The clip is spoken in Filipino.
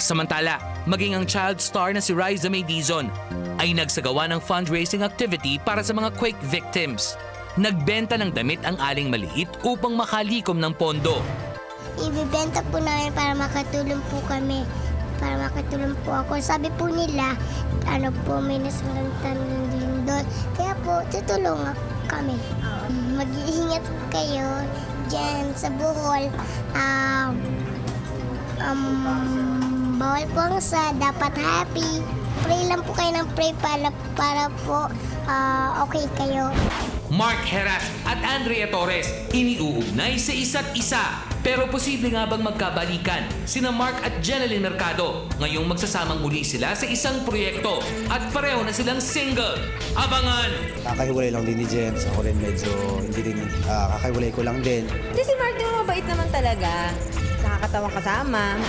Samantala, maging ang child star na si Riza May ay nagsagawa ng fundraising activity para sa mga quake victims. Nagbenta ng damit ang aling maliit upang makalikom ng pondo. Ibibenta po namin para makatulong po kami. Para makatulong po ako. Sabi po nila, ano po, may nasalantan din doon. Kaya po, tutulungan kami. Mag-iingat po kayo dyan sa Bohol. Um, um, bawal po ang sa dapat happy. Pray lang po kayo ng pray para, para po ah, okay kayo. Mark Heras at Andrea Torres iniuugnay sa isa't isa. Pero posible nga bang magkabalikan sina Mark at Jeneline Mercado ngayong magsasamang muli sila sa isang proyekto at pareho na silang single. Abangan! Kakahiwalay lang din ni James. Ako rin medyo hindi din, ah, kakahiwalay ko lang din. Hindi si Mark, di mo mabait naman talaga. Nakakatawang kasama.